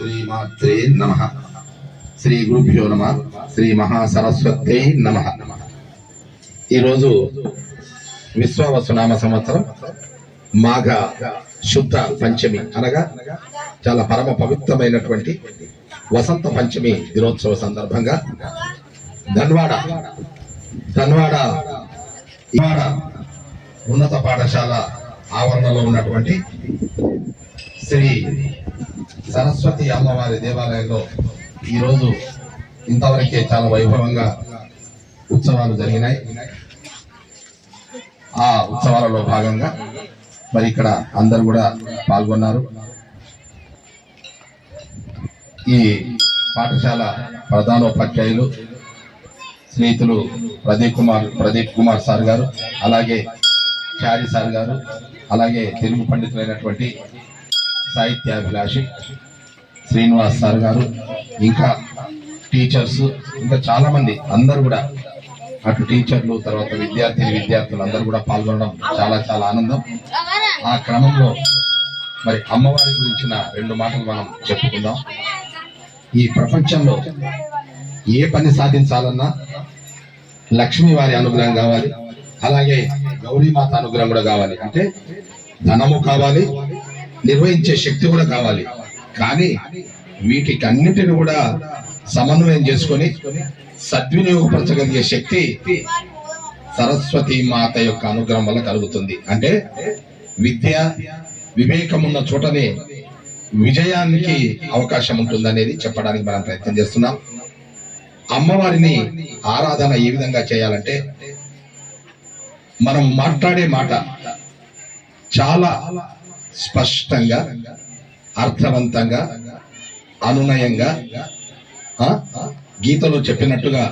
శ్రీమాత్రే నమ. శ్రీ గురుభ్యో నమ. శ్రీ మహాసరస్వతే నమ. ఈరోజు విశ్వావసునామ సంవత్సరం. మాఘ శుద్ధ పంచమి అనగా చాలా పరమ పవిత్రమైనటువంటి వసంత పంచమి దినోత్సవ సందర్భంగా ధన్వాడ ధన్వాడ ఇవాడ ఉన్నత పాఠశాల ఆవరణలో ఉన్నటువంటి శ్రీ సరస్వతి అమ్మవారి దేవాలయంలో ఈరోజు ఇంతవరకే చాలా వైభవంగా ఉత్సవాలు జరిగినాయి. ఆ ఉత్సవాలలో భాగంగా మరి ఇక్కడ అందరు కూడా పాల్గొన్నారు. ఈ పాఠశాల ప్రధానోపాధ్యాయులు స్నేహితులు ప్రదీప్ కుమార్ ప్రదీప్ కుమార్ సార్ గారు అలాగే చారి సార్ గారు అలాగే తెలుగు పండితులైనటువంటి సాహిత్యాభిలాషి శ్రీనివాస్ సార్ గారు ఇంకా టీచర్స్ ఇంకా చాలా మంది అందరు కూడా అటు టీచర్లు తర్వాత విద్యార్థిని విద్యార్థులు అందరూ కూడా పాల్గొనడం చాలా చాలా ఆనందం. ఆ క్రమంలో మరి అమ్మవారి గురించిన రెండు మాటలు మనం చెప్పుకుందాం. ఈ ప్రపంచంలో ఏ పని సాధించాలన్నా లక్ష్మి వారి అనుగ్రహం కావాలి. అలాగే గౌరీమాత అనుగ్రహం కూడా కావాలి. అంటే ధనము కావాలి నిర్వహించే శక్తి కూడా కావాలి. కానీ వీటికి అన్నిటిని కూడా సమన్వయం చేసుకొని సద్వినియోగపరచగలిగే శక్తి సరస్వతి మాత యొక్క అనుగ్రహం వల్ల కలుగుతుంది. అంటే విద్య వివేకం ఉన్న చోటనే విజయానికి అవకాశం ఉంటుందనేది చెప్పడానికి మనం ప్రయత్నం చేస్తున్నాం. అమ్మవారిని ఆరాధన ఏ విధంగా చేయాలంటే మనం మాట్లాడే మాట చాలా స్పష్టంగా అర్థవంతంగా అనునయంగా గీతలో చెప్పినట్టుగా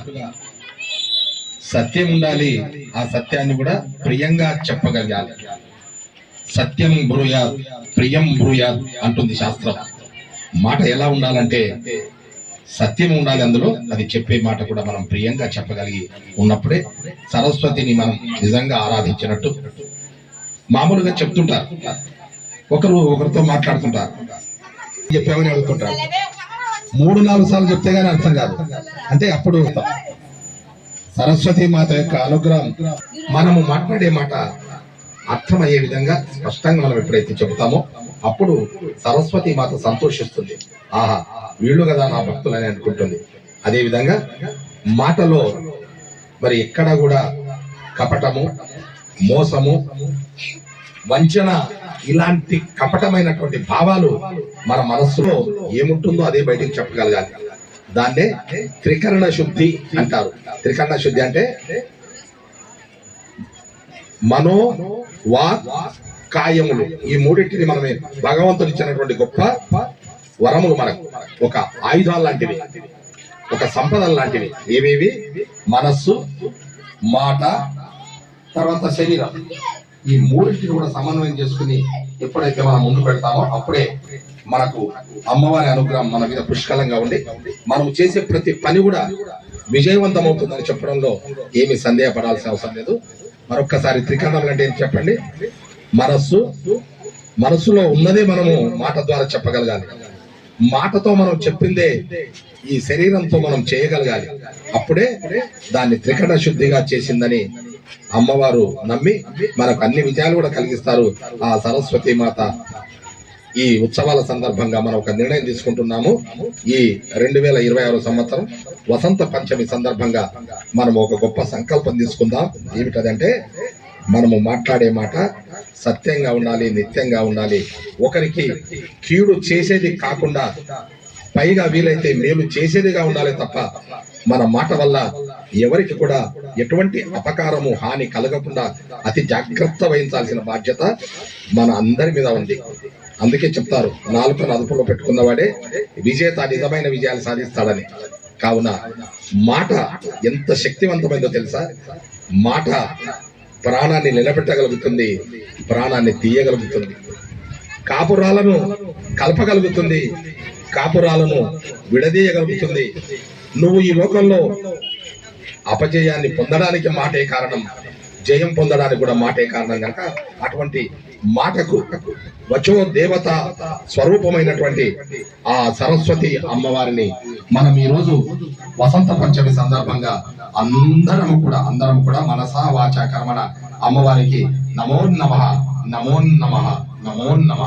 సత్యం ఉండాలి ఆ సత్యాన్ని కూడా ప్రియంగా చెప్పగలగాలి. సత్యం బ్రూయా ప్రియం బ్రూయా అంటుంది శాస్త్రం. మాట ఎలా ఉండాలంటే సత్యం ఉండాలి అందులో అది చెప్పే మాట కూడా మనం ప్రియంగా చెప్పగలిగి ఉన్నప్పుడే సరస్వతిని మనం నిజంగా ఆరాధించినట్టు. మామూలుగా చెప్తుంటారు. ఒకరు ఒకరితో మాట్లాడుతుంటారు చెప్పామని అడుగుతుంటారు మూడు నాలుగు సార్లు చెప్తే గానీ అర్థం కాదు. అంటే అప్పుడు సరస్వతి మాత యొక్క అనుగ్రహం. మనము మాట్లాడే మాట అర్థమయ్యే విధంగా స్పష్టంగా మనం ఎప్పుడైతే చెబుతామో అప్పుడు సరస్వతి మాత సంతోషిస్తుంది. ఆహా వీళ్ళు కదా నా భక్తులని అనుకుంటుంది. అదే విధంగా మాటలో మరి ఎక్కడ కూడా కపటము మోసము వంచన ఇలాంటి కపటమైనటువంటి భావాలు మన మనస్సులో ఏముంటుందో అదే బయటకు చెప్పగలగాలి. దాన్నే త్రికరణ శుద్ధి అంటారు. త్రికరణ శుద్ధి అంటే మనో వాక్ కాయములు. ఈ మూడింటిని మనమే భగవంతుడు ఇచ్చినటువంటి గొప్ప వరములు మనకు. ఒక ఆయుధాలు లాంటివి ఒక సంపదలు లాంటివి. ఏవేవి? మనస్సు మాట తర్వాత శరీరం. ఈ మూడింటిని కూడా సమన్వయం చేసుకుని ఎప్పుడైతే మనం ముందు పెడతామో అప్పుడే మనకు అమ్మవారి అనుగ్రహం మన మీద పుష్కలంగా ఉండి మనం చేసే ప్రతి పని కూడా విజయవంతం అవుతుందని చెప్పడంలో ఏమి సందేహపడాల్సిన అవసరం లేదు. మరొక్కసారి త్రికరణం అంటే ఏం చెప్పండి? మనస్సు మనస్సులో ఉన్నదే మనము మాట ద్వారా చెప్పగలగాలి. మాటతో మనం చెప్పిందే ఈ శరీరంతో మనం చేయగలగాలి. అప్పుడే దాన్ని త్రికరణ శుద్ధిగా చేసిందని అమ్మవారు నమ్మి మనకు అన్ని విజయాలు కూడా కలిగిస్తారు. ఆ సరస్వతి మాత ఈ ఉత్సవాల సందర్భంగా మనం ఒక నిర్ణయం తీసుకుంటున్నాము. ఈ రెండు వేల ఇరవై ఆరు సంవత్సరం వసంత పంచమి సందర్భంగా మనం ఒక గొప్ప సంకల్పం తీసుకుందాం. ఏమిటదంటే మనము మాట్లాడే మాట సత్యంగా ఉండాలి నిత్యంగా ఉండాలి. ఒకరికి కీడు చేసేది కాకుండా పైగా వీలైతే మేలు చేసేదిగా ఉండాలి తప్ప మన మాట వల్ల ఎవరికి కూడా ఎటువంటి అపకారము హాని కలగకుండా అతి జాగ్రత్త వహించాల్సిన బాధ్యత మన అందరి మీద ఉంది. అందుకే చెప్తారు నాలుకను అదుపులో పెట్టుకున్నవాడే విజేత నిజమైన విజయాలు సాధిస్తాడని. కావున మాట ఎంత శక్తివంతమైందో తెలుసా? మాట ప్రాణాన్ని నిలబెట్టగలుగుతుంది ప్రాణాన్ని తీయగలుగుతుంది. కాపురాలను కలపగలుగుతుంది కాపురాలను విడదీయగలుగుతుంది. నువ్వు ఈ లోకంలో అపజయాన్ని పొందడానికి మాటే కారణం. జయం పొందడానికి కూడా మాటే కారణం కనుక అటువంటి మాటకు వచ్చో దేవత స్వరూపమైనటువంటి ఆ సరస్వతి అమ్మవారిని మనం ఈ రోజు వసంత పంచమి సందర్భంగా అందరం కూడా అందరం కూడా మనసా వాచ కర్మణ అమ్మవారికి నమో నమ నమో నమ నమో నమ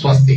స్వస్తి.